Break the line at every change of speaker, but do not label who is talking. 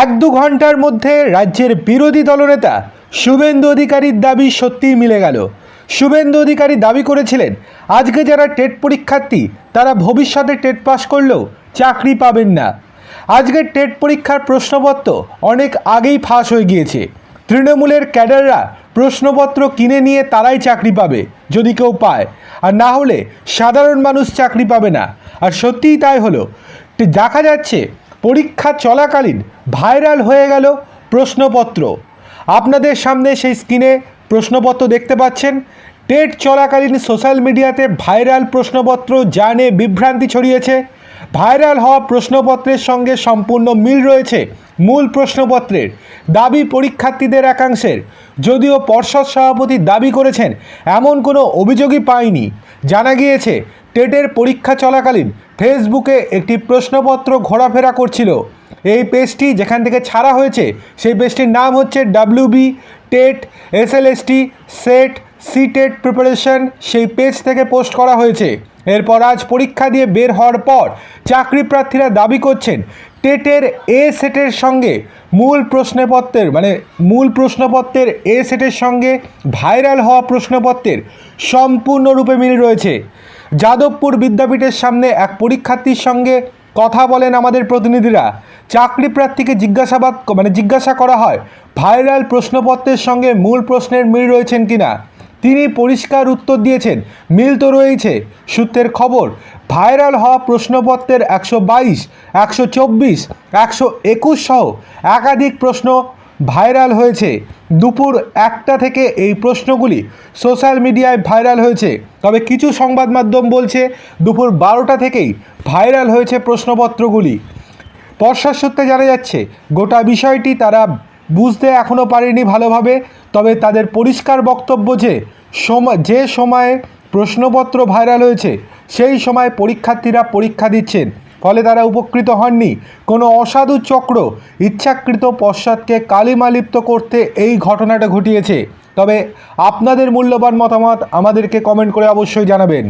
এক দু ঘণ্টার মধ্যে রাজ্যের বিরোধী দলনেতা শুভেন্দু অধিকারীর দাবি সত্যিই মিলে গেল। শুভেন্দু অধিকারী দাবি করেছিলেন, আজকে যারা টেট পরীক্ষার্থী, তারা ভবিষ্যতে টেট পাস করলেও চাকরি পাবেন না। আজকের টেট পরীক্ষার প্রশ্নপত্র অনেক আগেই ফাঁস হয়ে গিয়েছে। তৃণমূলের ক্যাডাররা প্রশ্নপত্র কিনে নিয়ে তারাই চাকরি পাবে যদি কেউ পায়। আর না হলে সাধারণ মানুষ চাকরি পাবে না। আর সত্যিই তাই হলো। দেখা যাচ্ছে পরীক্ষা চলাকালীন ভাইরাল হয়ে গেল প্রশ্নপত্র। আপনাদের সামনে সেই স্ক্রিনে প্রশ্নপত্র দেখতে পাচ্ছেন। টেট চলাকালীন সোশ্যাল মিডিয়াতে ভাইরাল প্রশ্নপত্র জানে বিভ্রান্তি ছড়িয়েছে। ভাইরাল হওয়া প্রশ্নপত্রের সঙ্গে সম্পূর্ণ মিল রয়েছে মূল প্রশ্নপত্রের। দাবি পরীক্ষার্থীদের একাংশের। যদিও পর্ষদ সভাপতি দাবি করেছেন, এমন কোনো অভিযোগই পায়নি। জানা গিয়েছে, টেটের পরীক্ষা চলাকালীন ফেসবুকে একটি প্রশ্নপত্র ঘোরাফেরা করছিল। এই পেজটি যেখান থেকে ছাড়া হয়েছে, সেই পেজটির নাম হচ্ছে WB TET SLST SET C TET preparation সেই পেজ থেকে পোস্ট করা হয়েছে। এরপর আজ পরীক্ষা দিয়ে বের হওয়ার পর চাকরি প্রার্থীরা দাবি করছেন টেটের এ সেটের সঙ্গে মূল প্রশ্নপত্রের মানে মূল প্রশ্নপত্রের এ সেটের সঙ্গে ভাইরাল হওয়া প্রশ্নপত্রের সম্পূর্ণরূপে মিল রয়েছে। যাদবপুর বিদ্যাপীঠের সামনে এক পরীক্ষার্থীর সঙ্গে কথা বলেন আমাদের প্রতিনিধিরা। চাকরি প্রার্থীকে জিজ্ঞাসাবাদ মানে জিজ্ঞাসা করা হয় ভাইরাল প্রশ্নপত্রের সঙ্গে মূল প্রশ্নের মিল রয়েছেন কিনা? তিনি পরিষ্কার উত্তর দিয়েছেন। মিল তো রয়েছে সূত্রের খবর, ভাইরাল হওয়া প্রশ্নপত্রের একশো বাইশ, একশো চব্বিশ, একশো একুশ সহ একাধিক প্রশ্ন ভাইরাল হয়েছে। দুপুর একটা থেকে এই প্রশ্নগুলি সোশ্যাল মিডিয়ায় ভাইরাল হয়েছে। তবে কিছু সংবাদ মাধ্যম বলছে, দুপুর বারোটা থেকেই ভাইরাল হয়েছে প্রশ্নপত্রগুলি। পর্ষদ সূত্রে জানা যাচ্ছে, গোটা বিষয়টি তারা বুঝতে এখনও পারিনি ভালোভাবে, তবে তাদের পরিষ্কার বক্তব্য যে সময় যে সময়ে প্রশ্নপত্র ভাইরাল হয়েছে, সেই সময় পরীক্ষার্থীরা পরীক্ষা দিচ্ছেন। ফলে তারা উপকৃত হননি। কোনো অসাধু চক্র ইচ্ছাকৃত পশ্চাৎকে কালিমালিপ্ত করতে এই ঘটনাটা ঘটিয়েছে। তবে আপনাদের মূল্যবান মতামত আমাদেরকে কমেন্ট করে অবশ্যই জানাবেন।